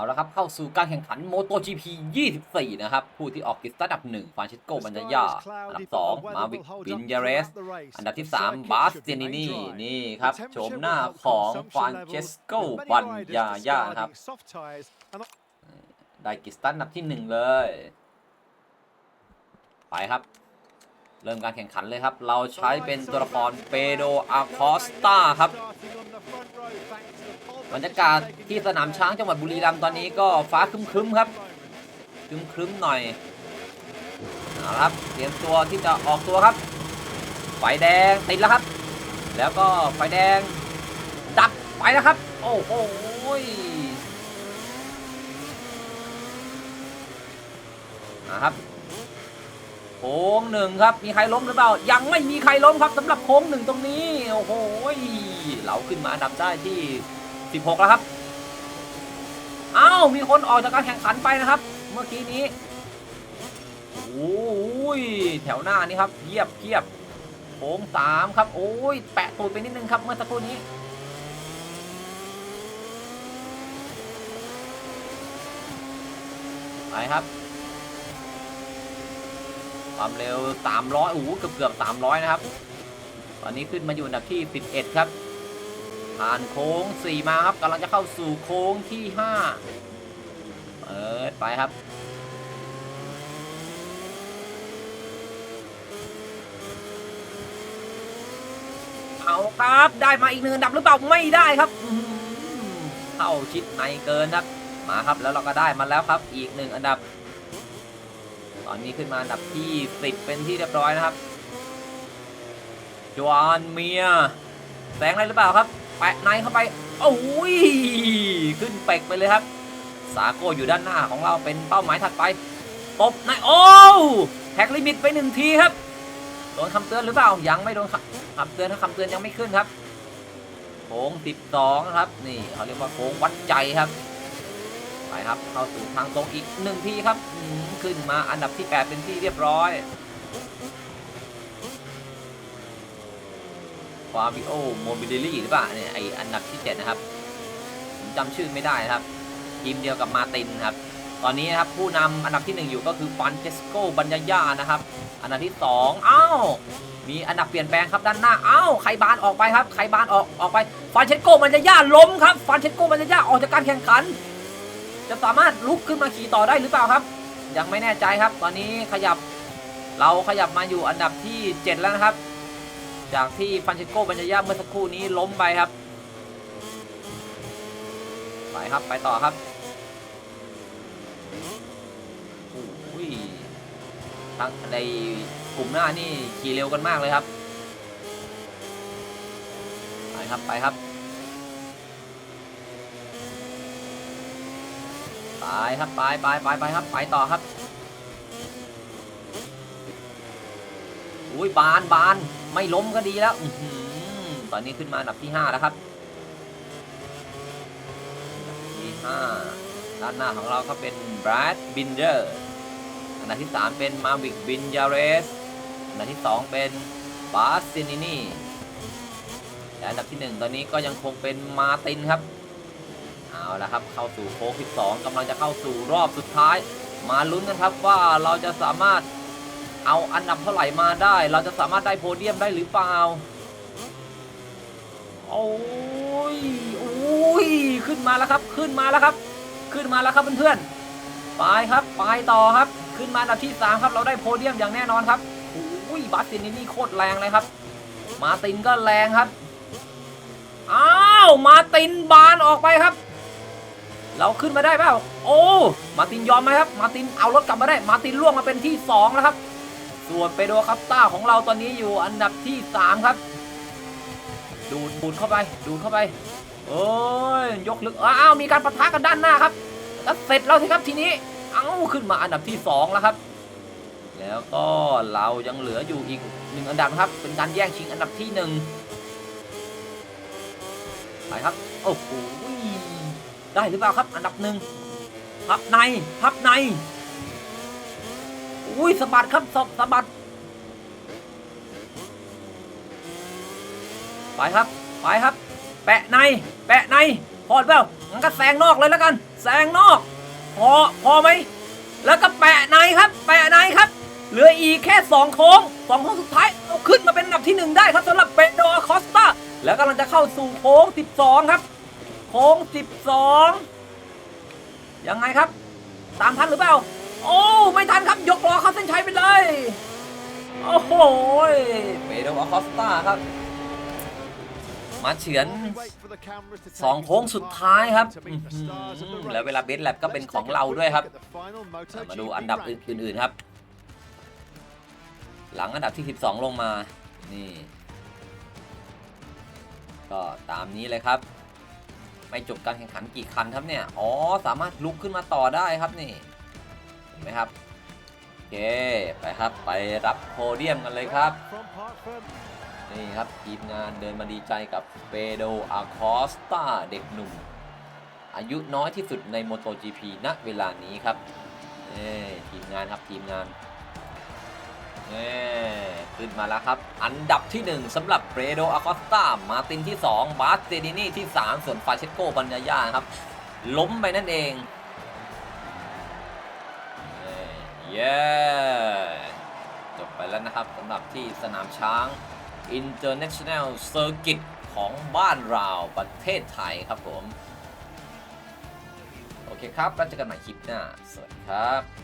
เอาละครับ เข้าสู่การแข่งขัน MotoGP 24 นะครับ ผู้ที่ออกกิสตาร์อันดับ1ฟรานชิสโกบันยาอันดับ 2 มาวิกวินยาเรส อันดับที่ 3 บาสเตียนินีนี่ครับ โฉมหน้าของฟรานเชสโกบันยายาครับ ได้กิสตันอันดับที่ 1 เลย ไปครับ เริ่มการแข่งขันเลยครับ เราใช้เป็นตัวละครเปโดอาคอสตาครับ บรรยากาศที่สนามช้างจังหวัดบุรีรัมย์ตอนนี้ก็ฟ้าครึ้มๆครับครึ้มๆหน่อยเอาละครับเตรียมตัวที่จะออกตัวครับ ไฟแดงติดแล้วครับ แล้วก็ไฟแดงดับไปแล้วครับ โอ้โหนะครับโค้งหนึ่งครับ มีใครล้มหรือเปล่า ยังไม่มีใครล้มครับสำหรับโค้งหนึ่งตรงนี้ โอ้โห เราขึ้นมาอันดับได้ที่ 16 แล้วครับอ้าวมีคนออกจากการแข่งขันไปนะครับ เมื่อกี้นี้โอ้ยแถวหน้านี่ครับเพียบเพียบโค้งสามครับ โอ้ยแปะตูดไปนิดนึงครับเมื่อสักครู่นี้ไปครับ ความเร็ว 300โอ้โหเกือบเกือบ300 นะครับ ตอนนี้ขึ้นมาอยู่อันดับที่ 11 ครับ ผ่านโค้ง 4 มาครับกำลังจะเข้าสู่โค้งที่ 5 เปิดไปครับ เอาครับได้มาอีกหนึ่งอันดับหรือเปล่าไม่ได้ครับเข้าชิดในเกินครับ มาครับแล้วเราก็ได้มาแล้วครับอีกหนึ่งอันดับ ตอนนี้ขึ้นมาอันดับที่10เป็นที่เรียบร้อยนะครับจวานเมียแสงอะไรหรือเปล่าครับ แปะในเข้าไปโอ้ยขึ้นเป็กไปเลยครับ สาโกอยู่ด้านหน้าของเราเป็นเป้าหมายถัดไปตบในโอ้แท็กลิมิตไปหนึ่งทีครับโดนคำเตือนหรือเปล่ายังไม่โดนคำเตือนถ้าคำเตือนยังไม่ขึ้นครับโค้ง12นะครับนี่เขาเรียกว่าโค้งวัดใจครับไปครับเข้าสู่ทางตรงอีกหนึ่งทีครับขึ้นมาอันดับที่ 8 เป็นที่เรียบร้อย ฟาบิโอโมบิเดลี่หรือเปล่าเนี่ยไออันดับที่ 7 นะครับ ผมจำชื่อไม่ได้นะครับ ทีมเดียวกับมาตินครับ ตอนนี้นะครับผู้นำอันดับที่ 1 อยู่ก็คือฟานเชสโกบัญญายานะครับ อันดับที่ 2อ้าวมีอันดับเปลี่ยนแปลงครับด้านหน้าอ้าวใครบานออกไปครับใครบานออกออกไปฟานเชสโกบัญญายาล้มครับฟานเชสโกบัญญายาออกจากการแข่งขัน จะสามารถลุกขึ้นมาขี่ต่อได้หรือเปล่าครับ ยังไม่แน่ใจครับ ตอนนี้ขยับเราขยับมาอยู่อันดับที่ 7 แล้วนะครับ จากที่ฟันเชโกบัญญายาเมื่อสักครู่นี้ล้มไปครับ ไปครับไปต่อครับโอ้ยทั้งในกลุ่มหน้านี่ขี่เร็วกันมากเลยครับ ไปครับไปครับไปครับไปไปไปไปครับไปต่อครับอุ้ยบานบาน ไม่ล้มก็ดีแล้วอตอนนี้ขึ้นมาอันดับที่ 5 แล้วครับอันดับที่5ด้านหน้าของเราก็เป็นบรัดบินเดอร์อันดับที่ 3 เป็นมาวิกบินยาเรสอันดับที่ 2 เป็นบาสซินินีและอันดับที่ 1 ตอนนี้ก็ยังคงเป็นมาตินครับเอาละครับเข้าสู่โค้งที่2กำลังจะเข้าสู่รอบสุดท้าย มาลุ้นกันครับว่าเราจะสามารถ เอาอันดับเท่าไหร่มาได้ เราจะสามารถได้โพเดียมได้หรือเปล่า โอ้ย โอ้ย ขึ้นมาแล้วครับ ขึ้นมาแล้วครับ ขึ้นมาแล้วครับเพื่อนๆ ไปครับ ไปต่อครับ ขึ้นมาอันดับที่ 3 ครับ เราได้โพเดียมอย่างแน่นอนครับโอ้ยบาสตินนี่โคตรแรงเลยครับ มาตินก็แรงครับ อ้าว มาตินบานออกไปครับ เราขึ้นมาได้เปล่า โอ้ มาตินยอมไหมครับ มาตินเอารถกลับมาได้ มาตินล่วงมาเป็นที่2แล้วครับ ส่วนเปโดคัปต้าของเราตอนนี้อยู่อันดับที่ 3 ครับ ดูดดูดเข้าไป ดูดเข้าไปโอ้ยยกลึกอ้าวมีการปะทะกันด้านหน้าครับแล้วเสร็จแล้วสิครับทีนี้ เอ้าขึ้นมาอันดับที่ 2 แล้วครับ แล้วก็เรายังเหลืออยู่อีกหนึ่งอันดับครับ เป็นการแย่งชิงอันดับที่หนึ่งไปครับโอ้โหได้หรือเปล่าครับ อันดับหนึ่งพับในพับใน อุ้ยสะบัดครับสะสะบัด ไปครับ ไปครับ แปะใน แปะใน พอดเปล่างั้นก็แซงนอกเลยแล้วกัน แซงนอก พอ พอไหม แล้วก็แปะในครับ แปะในครับ เหลืออีกแค่2โค้งสองโค้งสุดท้ายเอาขึ้นมาเป็นอันดับที่1ได้ครับสำหรับเปโดอาคอสตาแล้วกำลังจะเข้าสู่โค้ง 12 ครับ โค้ง 12 ยังไงครับ ตามทันหรือเปล่า โอ้ไม่ทันครับยกล้อเข้าเส้นชัยไปเลย โอ้โหเปโดอาคอสตาครับ มาเฉือนสองโค้งสุดท้ายครับอื้อหือแล้วเวลาเบสแลบก็เป็นของเราด้วยครับ มาดูอันดับอื่นๆครับ หลังอันดับที่ 12 ลงมา นี่ ก็ตามนี้เลยครับ ไม่จบการแข่งขันกี่คันครับเนี่ย อ๋อ สามารถลุกขึ้นมาต่อได้ครับนี่เห็ นไหมครับโอเคไปครับไปรับโพเดียมกันเลยครับนี่ครับทีมงานเดินมาดีใจกับเปโดอาคอสตาเด็กหนุ่ม อายุน้อยที่สุดใน MotoGP ณเวลานี้ครับทีมงานครับทีมงานนี่ขึ้นมาแล้วครับ อันดับที่ 1สำหรับเปโดอาคอสตามาตินที่ 2 บาสเตดินีที่ 3 ส่วนฟาเชโกบัญญาญาครับ ล้มไปนั่นเอง เย้จบไปแล้วนะครับสำหรับที่สนามช้าง International Circuit ของบ้านเราประเทศไทยครับผม โอเคครับ แล้วเจอกันใหม่คลิปหน้า สวัสดีครับ